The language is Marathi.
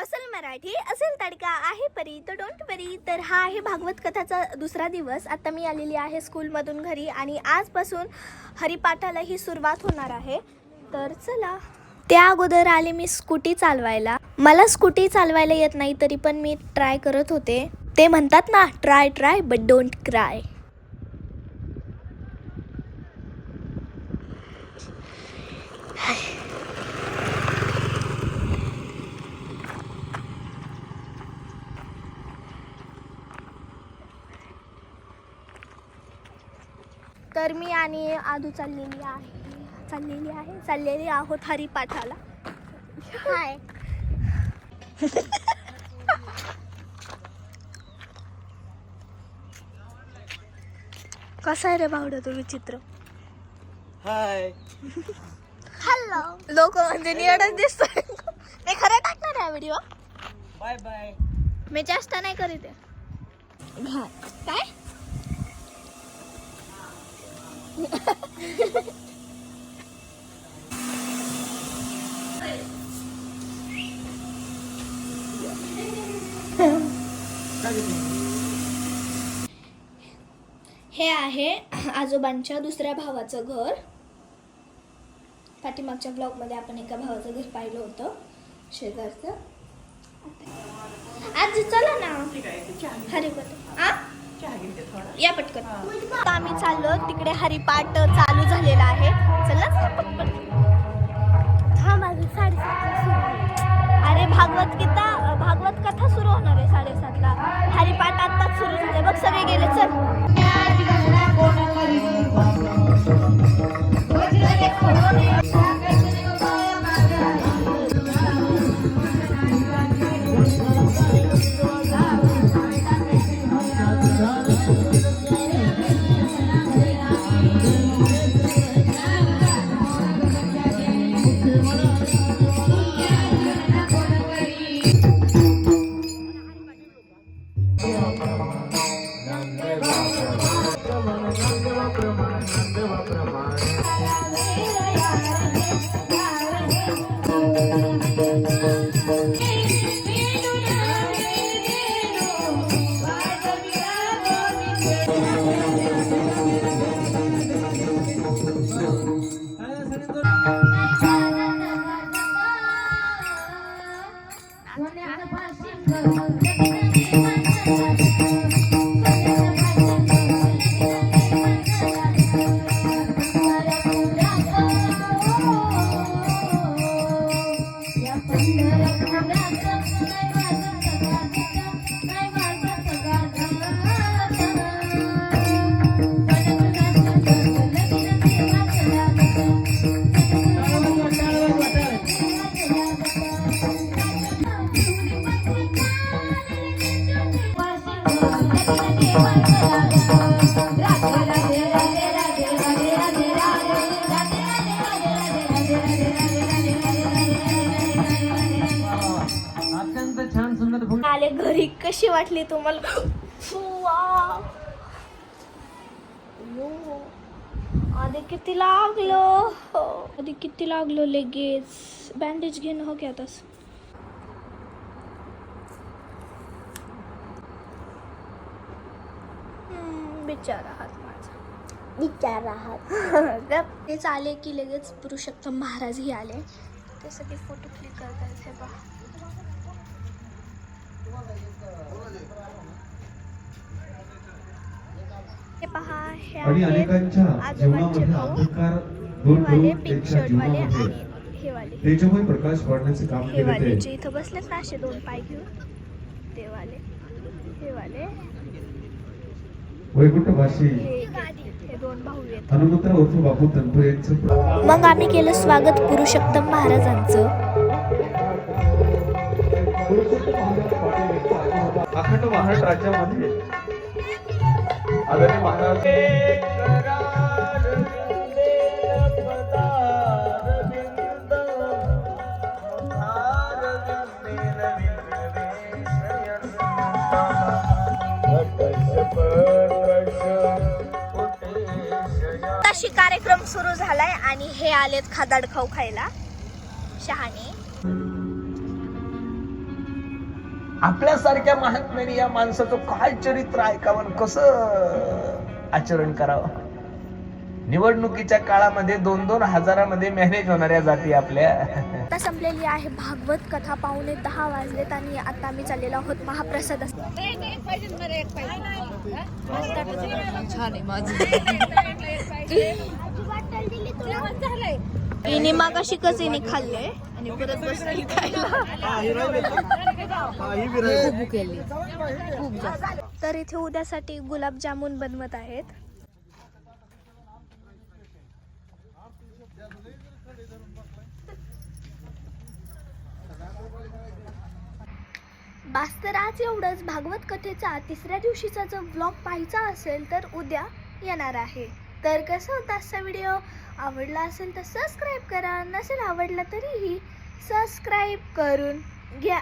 असल मराठी असेल तडका आहे परी तर डोंट वरी तर हा आहे भागवत कथाचा दुसरा दिवस. आता मी आलेली आहे स्कूलमधून घरी आणि आजपासून हरिपाठाला ही सुरुवात होणार आहे. तर चला. त्या अगोदर आले मी स्कूटी चालवायला. मला स्कूटी चालवायला येत नाही तरी पण मी ट्राय करत होते. ते म्हणतात ना try try but don't cry तर मी आणि आधू चाललेली आहे. चाललेली आहे. चाललेली आहोत हरिपाठाला. हाय. कसा आहे रे बावडं तो विचित्र हाय. हॅलो लोक म्हणजे नियडच दिसतोय. मी खरं टाकणार आहे व्हिडिओ बाय बाय मी जास्त नाही करीत आहे. काय? हे आहे आजोबांच्या दुसऱ्या भावाचं घर. पाठीमागच्या ब्लॉगमध्ये आपण एका भावाचं घर पाहिलं होतं शेजारचं. आज चला ना. हरिपाठ आ? या पटकन. आम्ही चाललो तिकडे हरिपाठ चालू झालेला आहे. चला पटकन. Thank you. घरी कशी वाटली तुम्हाला. आधी किती लागलो? आधी किती लागलो लगेच? बँडेज घेणं हो घ्या तस बिचारा हात माझा. बिचारा हात. तेच आले की लगेच पुरुषोत्तम महाराज ही आले. ते सगळे फोटो क्लिक करतात हे हे हे आणि अनेकांच्या जीवनामध्ये अंधकार हे दूर वाले करून पिंक त्यांच्या शर्ट वाले जीवनामध्ये आणि हे वाले तेजोमय प्रकाश पाडण्याचे काम केले ते. जे इथं बसलेत ना असे दोन पाय घेऊन. ते वाले हे वाले वैकुंठवासी हे हे दोन भाऊ आहेत हनुमंतराव उर्फ बापू तनपुरे यांचं मग आम्ही केलं स्वागत पुरुषोत्तम महाराजांचं. अखंड महाराष्ट्र राज्यामध्ये आदरणीय महाराज कार्यक्रम सुरू झालाय आणि हे आलेत खादाड खाऊ खायला. शहाणे. आपल्यासारख्या महात्म्याने या माणसाचं काय चरित्र ऐकावं आणि कसं आचरण करावं? निवडणुकीच्या काळामध्ये दोन दोन हजारामध्ये मॅनेज होणाऱ्या जाती आपल्या. आता संपलेली आहे भागवत कथा पाहुणे दहा वाजलेत आणि आता आम्ही चाललेलो आहोत महाप्रसाद. इनी मागाशी कचीने खाल्ले? आणि परत बसली खायला? तर इथे उद्यासाठी गुलाबजामुन बनवत आहेत. बास तर आज एवढंच. भागवत कथेचा तिसऱ्या दिवशीचा जर व्लॉग पाहायचा असेल तर उद्या येणार आहे. तर कसं होता आजचा व्हिडिओ आवडला असेल तर सबस्क्राईब करा. नसेल आवडला तरीही सबस्क्राईब करून घ्या.